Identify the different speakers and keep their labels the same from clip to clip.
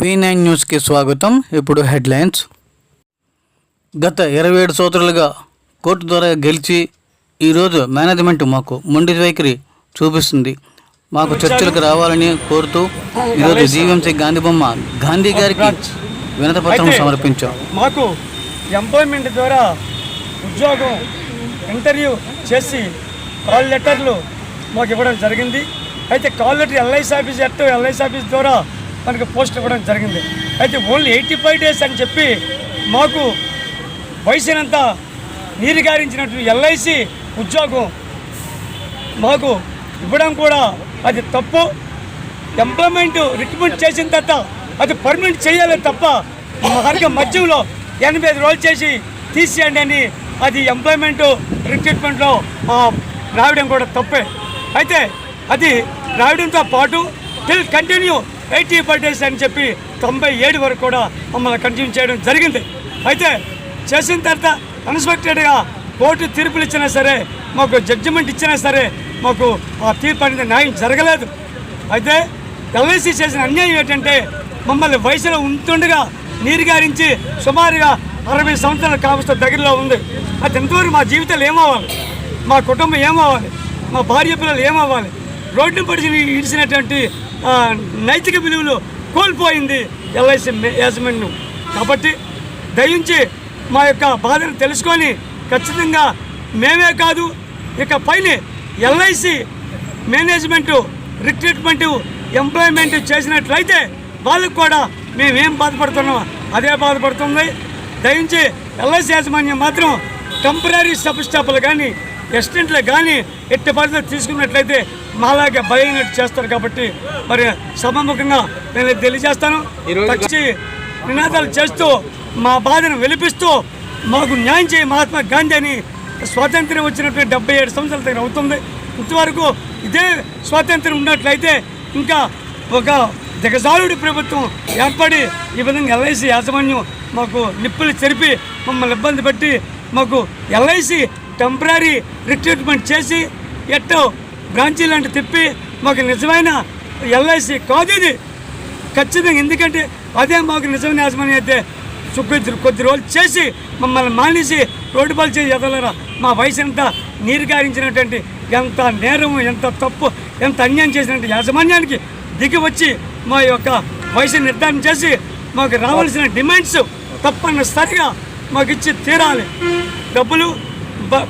Speaker 1: V nine న్యూస్కి స్వాగతం. ఇప్పుడు హెడ్లైన్స్. గత ఇరవై ఏడు సంవత్సరాలుగా కోర్టు ద్వారా గెలిచి ఈరోజు మేనేజ్మెంట్ మాకు మొండి వైఖరి చూపిస్తుంది. మాకు చర్చలకు రావాలని కోరుతూ ఈరోజు జీవీఎంసీ గాంధీ బొమ్మ గాంధీ గారికి వినతి పత్రం
Speaker 2: అయితే
Speaker 1: సమర్పించాం.
Speaker 2: మాకు ఎంప్లాయ్మెంట్ ద్వారా ఉద్యోగం ఇంటర్వ్యూ చేసి కాల్ లెటర్లు మాకు ఇవ్వడం జరిగింది. అయితే call letter LIC office at LIC office ద్వారా మనకి పోస్ట్ ఇవ్వడం జరిగింది. అయితే ఓన్లీ ఎయిటీ ఫైవ్ డేస్ అని చెప్పి మాకు వయసునంతా నీరు గారించినట్టు ఎల్ఐసి ఉద్యోగం మాకు ఇవ్వడం కూడా అది తప్పు. ఎంప్లాయ్మెంట్ రిక్రూట్మెంట్ చేసిన తర్వాత అది పర్మనెంట్ చేయాలి తప్ప మార్గ మధ్యంలో ఎనభై ఐదు రోజులు చేసి తీసేయండి అని అది ఎంప్లాయ్మెంట్ రిక్రూట్మెంట్లో రావడం కూడా తప్పే. అయితే అది రావడంతో పాటు టిల్ కంటిన్యూ ఎయిటీ డేస్ అని చెప్పి తొంభై ఏడు వరకు కూడా మమ్మల్ని కంటిన్యూ చేయడం జరిగింది. అయితే చేసిన తర్వాత అన్ఎక్స్పెక్టెడ్గా కోర్టు తీర్పులు ఇచ్చినా సరే మాకు జడ్జిమెంట్ ఇచ్చినా సరే మాకు ఆ తీర్పు అనేది న్యాయం జరగలేదు. అయితే ఎల్ఐసి చేసిన అన్యాయం ఏంటంటే మమ్మల్ని వయసులో ఉంటుండగా నీరు గారించి సుమారుగా అరవై సంవత్సరాల కావస్త దగ్గరలో ఉంది. అది ఎంతవరకు మా జీవితాలు ఏమవ్వాలి? మా కుటుంబం ఏమవ్వాలి? మా భార్య పిల్లలు ఏమవ్వాలి? రోడ్డు పడిచి ఇడిచినటువంటి నైతిక విలువలు కోల్పోయింది ఎల్ఐసి యాజమాన్యం. కాబట్టి దయించి మా యొక్క బాధను తెలుసుకొని ఖచ్చితంగా మేమే కాదు ఇక పైన ఎల్ఐసి మేనేజ్మెంటు రిక్రూట్మెంట్ ఎంప్లాయ్మెంట్ చేసినట్లయితే వాళ్ళకు కూడా మేమేం బాధపడుతున్నామో అదే బాధపడుతుంది. దయించి ఎల్ఐసి యాజమాన్యం మాత్రం టెంపరీ సబ్ స్టాఫ్లు కానీ అసిస్టెంట్లు కానీ ఎట్టి పరిస్థితులు తీసుకున్నట్లయితే మాలాగే భయనట్టు చేస్తారు కాబట్టి మరి సభాముఖంగా నేను తెలియజేస్తాను. వచ్చి నినాదాలు చేస్తూ మా బాధను వెలిపిస్తూ మాకు న్యాయం చేయ మహాత్మా గాంధీ అని స్వాతంత్ర్యం వచ్చినటువంటి డెబ్బై ఏడు సంవత్సరాల దగ్గర అవుతుంది. ఇంతవరకు ఇదే స్వాతంత్ర్యం ఉన్నట్లయితే ఇంకా ఒక దిగజారుడి ప్రభుత్వం ఏర్పడి ఈ విధంగా ఎల్ఐసి యాజమాన్యం మాకు నిప్పులు చెరిపి మమ్మల్ని ఇబ్బంది పెట్టి మాకు ఎల్ఐసి టెంపరీ రిక్రూట్మెంట్ చేసి ఎట్టో బ్రాంచీ లాంటి తిప్పి మాకు నిజమైన ఎల్ఐసి కాదు ఇది. ఖచ్చితంగా ఎందుకంటే అదే మాకు నిజమైన యాజమాన్యం అయితే కొద్ది కొద్ది రోజులు చేసి మమ్మల్ని మానేసి రోడ్డు పాలు చేసి ఎదలరా. మా వయసు ఎంత? నీరు గారించినటువంటి ఎంత నేరము ఎంత తప్పు ఎంత అన్యాయం చేసినట్టు యాజమాన్యానికి దిగి వచ్చి మా యొక్క వయసు నిర్ధారణ చేసి మాకు రావాల్సిన డిమాండ్స్ తప్పనిసరిగా మాకు ఇచ్చి తీరాలి. డబ్బులు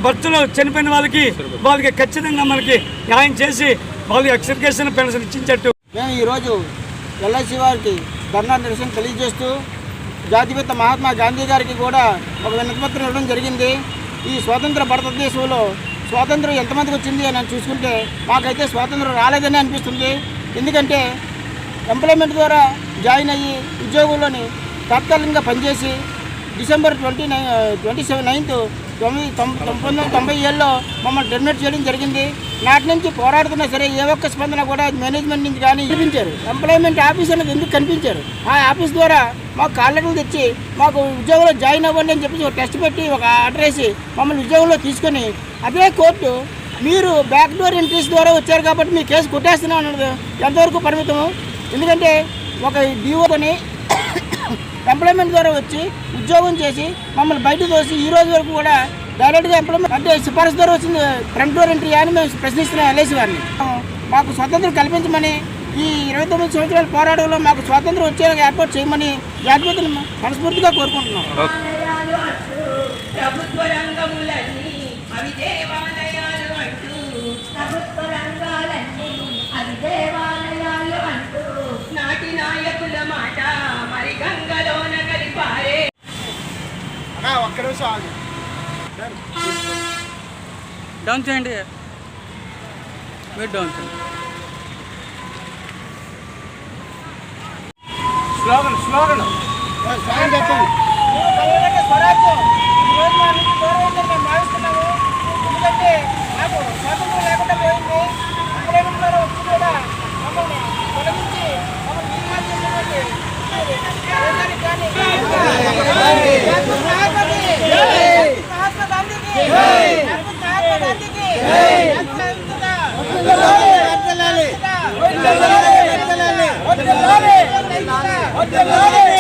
Speaker 2: భర్తలో చనిపోయిన వాళ్ళకి వాళ్ళకి ఖచ్చితంగా మనకి న్యాయం చేసి వాళ్ళకి ఎక్సర్కేషన్ పెన్షన్ ఇచ్చించట్టు.
Speaker 3: మేము ఈరోజు ఎల్ఐసి వారికి ధర్నా నిరసన తెలియజేస్తూ జాతిపిత మహాత్మా గాంధీ గారికి కూడా ఒక వినతిపత్రం ఇవ్వడం జరిగింది. ఈ స్వాతంత్ర భారతదేశంలో స్వాతంత్రం ఎంతమందికి వచ్చింది అని చూసుకుంటే మాకైతే స్వాతంత్రం రాలేదని అనిపిస్తుంది. ఎందుకంటే ఎంప్లాయ్మెంట్ ద్వారా జాయిన్ అయ్యి ఉద్యోగంలోని తాత్కాలికంగా పనిచేసి December twenty nine twenty seven ninth తొమ్మిది తొంభై వందల తొంభై ఏళ్ళలో మమ్మల్ని టెర్మినేట్ చేయడం జరిగింది. నాటి నుంచి పోరాడుతున్నా సరే ఏ ఒక్క స్పందన కూడా మేనేజ్మెంట్ నుంచి కానీ కనిపించారు ఎంప్లాయ్మెంట్ ఆఫీస్ అనేది ఎందుకు కనిపించారు ఆ ఆఫీస్ ద్వారా మాకు కాళ్ళట్లు తెచ్చి మాకు ఉద్యోగంలో జాయిన్ అవ్వండి అని చెప్పి ఒక టెస్ట్ పెట్టి ఒక ఆర్డర్ వేసి మమ్మల్ని ఉద్యోగంలో తీసుకొని అదే కోర్టు మీరు బ్యాక్ డోర్ ఎంట్రీస్ ద్వారా వచ్చారు కాబట్టి మీ కేసు కొట్టేస్తున్నాం అన్నది ఎంతవరకు పరిమితము? ఎందుకంటే ఒక డిఓని ఎంప్లాయ్మెంట్ ద్వారా వచ్చి ఉద్యోగం చేసి మమ్మల్ని బయట తోసి ఈ రోజు వరకు కూడా డైరెక్ట్గా ఎంప్లాయ్మెంట్ అంటే సిఫార్సు ద్వారా వచ్చింది ఫ్రంట్ డోర్ ఎంట్రీ అని మేము ప్రశ్నిస్తున్నాం ఎల్ఐసి వారిని. మాకు స్వాతంత్రం కల్పించమని ఈ ఇరవై తొమ్మిది సంవత్సరాల పోరాటంలో మాకు స్వాతంత్రం వచ్చేలా ఏర్పాటు చేయమని జాతిపతిని మనస్ఫూర్తిగా కోరుకుంటున్నాం. ఒక్క నిమిషం ఆగు.
Speaker 1: డౌన్. చేయండి. మీరు డౌన్ చేయండి.
Speaker 2: Slogan slogan.
Speaker 3: స్వాగతం చెప్పండి వర్దలాలి వర్దలాలి వర్దలాలి